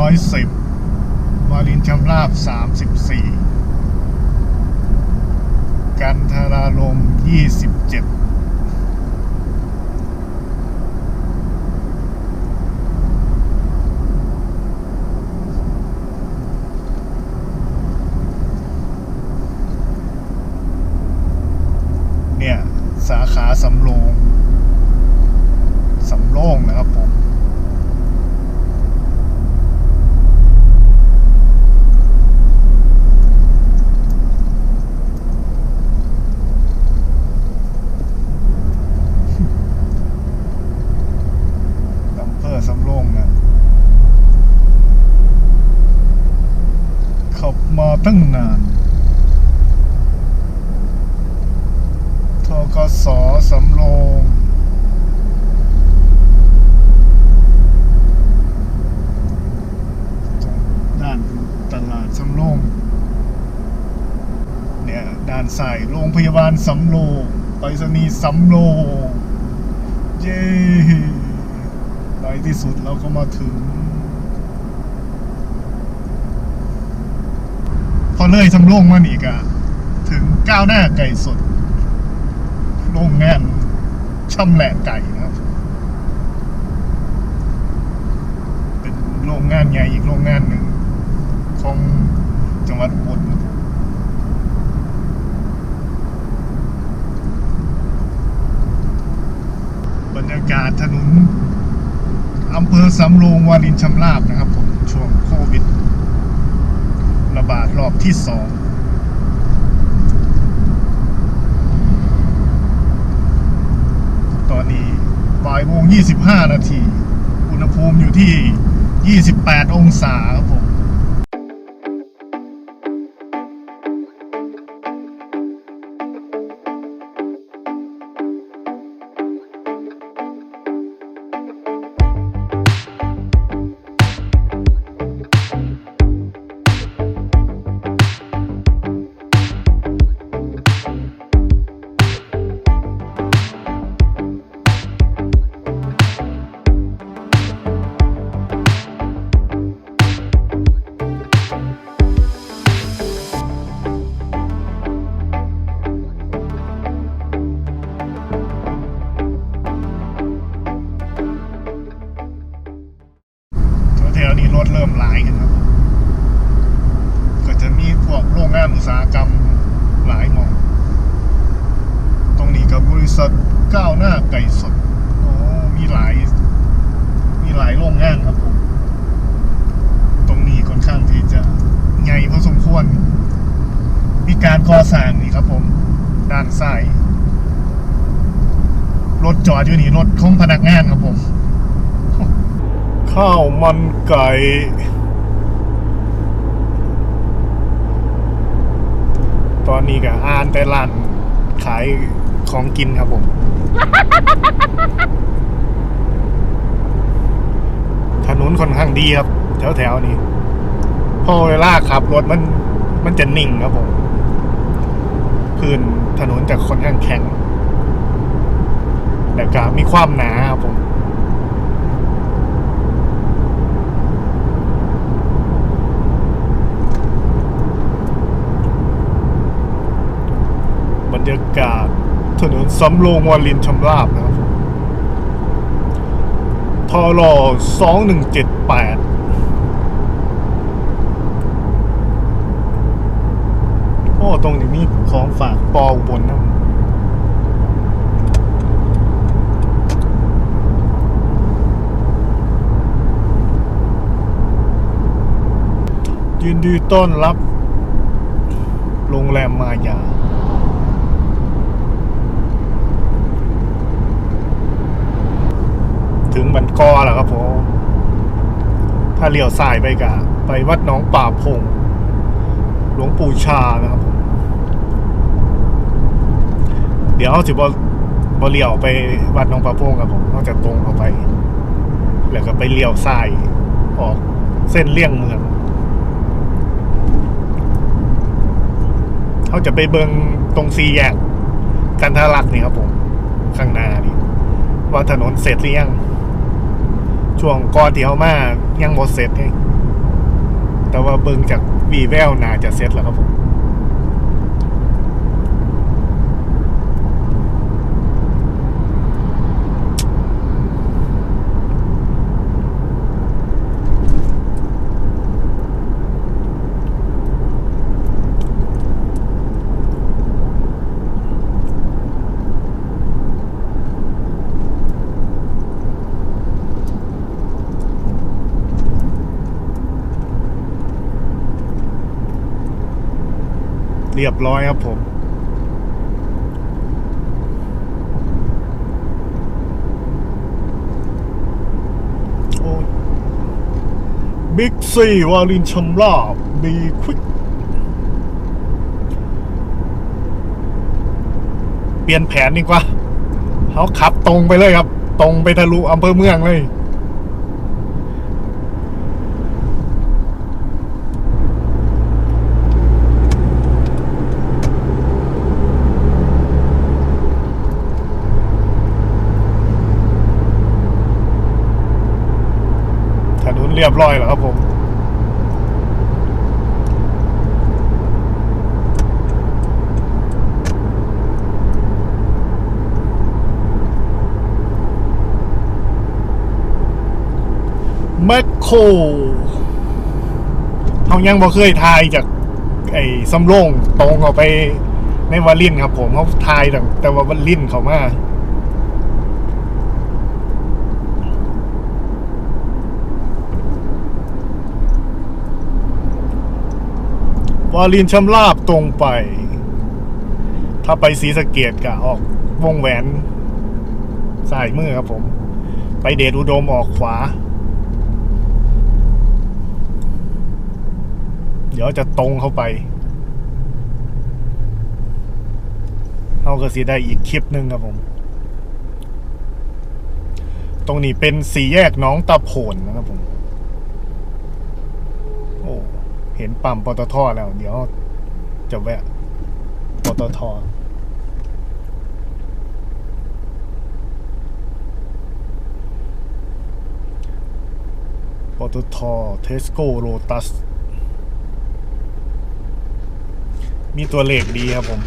ร้อยสิบวาลินชำราบสามสิบสี่กันทารารมยี่สิบเจ็ดเนี่ย สาขาสำโรง สำโรงนะครับผม อำเภอสำโรงนะขับมา ตั้งนานทกสสำโรงตรงด้านตลาดสำโรงเนี่ยด้านซ้ายโรงพยาบาลสำโรงไปรษณีย์สำโรงเย้ในที่สุดเราก็มาถึง พอ เลยสำโรงมันอีกอะถึงก้าวหน้าไก่สดโรงงานช่ำแหละไก่นะครับ เป็นโรงงานใหญ่อีกโรงงานหนึ่ง ของจังหวัดอุบลครับบรรยากาศถนนอำเภอสำโรงวารินชำราบนะครับผม ช่วงโควิด ระบาดรอบที่สองตอนนี้บ่ายโมง25 นาที อุณหภูมิอยู่ที่ 28 องศาครับผม ษัทก้าวหน้าไก่สดโอ้มีหลาย มีหลายโรงงานครับผม ตรงนี้ค่อนข้างที่จะใหญ่พอสมควร มีการก่อสร้างนี่ครับผม ด้านซ้าย รถจอดอยู่นี่รถของพนักงานครับผม ข้าวมันไก่ตอนนี้ก็อ่านแต่ร้านขาย ของกินครับผม ถนนค่อนข้างดีครับ แถวแถวๆนี้พอเวลาขับรถมัน มันจะนิ่งครับผมพื้นถนนจะค่อนข้างแข็งแต่ก็มีความหนาครับผม บรรยากาศ ถนนสำโรงวาลินชำราบนะครับทอรอสองหนึ่งเจ็ดแปดโอ้ตรงนี้มีของฝากปออุบนนะยินดีต้อนรับ โรงแรมมายา ถึงบันกอแล้วครับผม ถ้าเลี้ยวซ้ายไปกะไปวัดหนองป่าพง หลวงปู่ชานะครับผมเดี๋ยวเขาจะบอบเลี้ยวไปวัดหนองป่าพงครับผมเขาจะตรงเข้าไป แล้วก็ไปเลี้ยวซ้ายออกเส้นเลี่ยงเมืองเขาจะไปเบิงตรงซีแยกกันทารักนี่ครับผม ข้างหน้านี่ว่าถนนเสร็จหรือยัง ช่วงก่อนที่เขามายังบ่เสร็จเองแต่ว่าเบิ่งจากวีแววน่าจะเสร็จแล้วครับผม เรียบร้อยครับผมโอ้ยบิ๊กซีวาลินชำลาบบีควิกเปลี่ยนแผนดีกว่าเขาขับตรงไปเลยครับ ตรงไปทะลุอำเภอเมืองเลย เรียบร้อยแล้วครับผมแมคโครเขายังบ่เคยทายจาก ไอ้สำโรงตรงออกไปในวาลินครับผมเขาทายแต่แต่ว่าวาลินเขามา วาลินชำลาบตรงไป ถ้าไปสีสะเกตกะออกวงแหวนสายมือครับผม ไปเดชอุดมออกขวา เดี๋ยวจะตรงเข้าไปเขาก็สีได้อีกคลิปหนึ่งครับผม ตรงนี้เป็นสี่แยกน้องตะโผนนะครับผม โอ้ เห็นปั๊มปตทแล้ว เดี๋ยวจะแวะปตทปตทเทสโก้โรตัส มีตัวเลขดีครับผม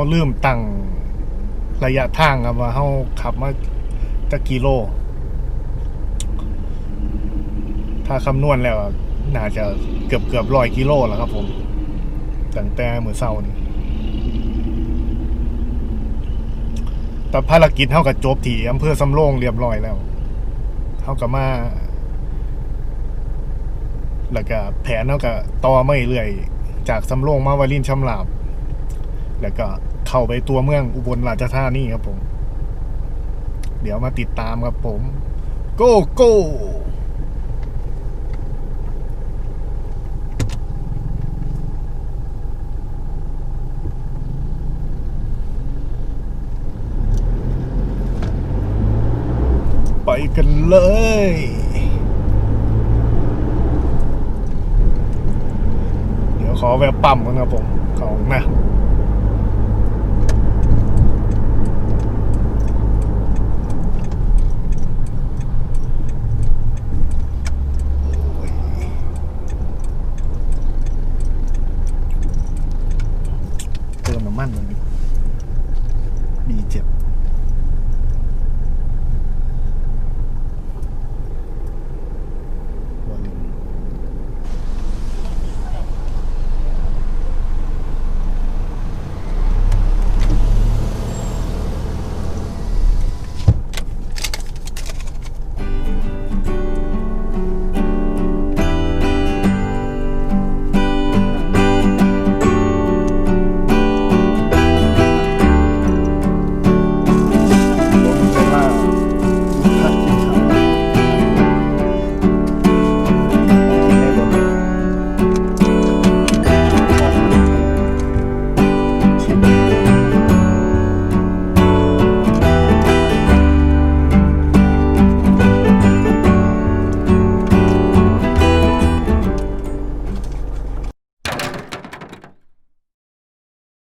เขาเริ่มตั้งระยะทางครับว่าเขาขับมาจะกิโล ถ้าคำนวณแล้วน่าจะเกือบเกือบร้อยกิโลแล้วครับผมตั้งแต่เมื่อเช้านี้แต่ภารกิจเท่ากับจบที่อำเภอสำโรงเรียบร้อยแล้วเท่ากับมา แล้วก็แผนเท่ากับต่อไม่เรื่อย จากสำโรงมาวารินชำลาบ แล้วก็ เข้าไปตัวเมืองอุบลราชธานีครับผม เดี๋ยวมาติดตามครับผมโก้โก้ไปกันเลยเดี๋ยวขอแวะปั๊มก่อนครับผม ของนะ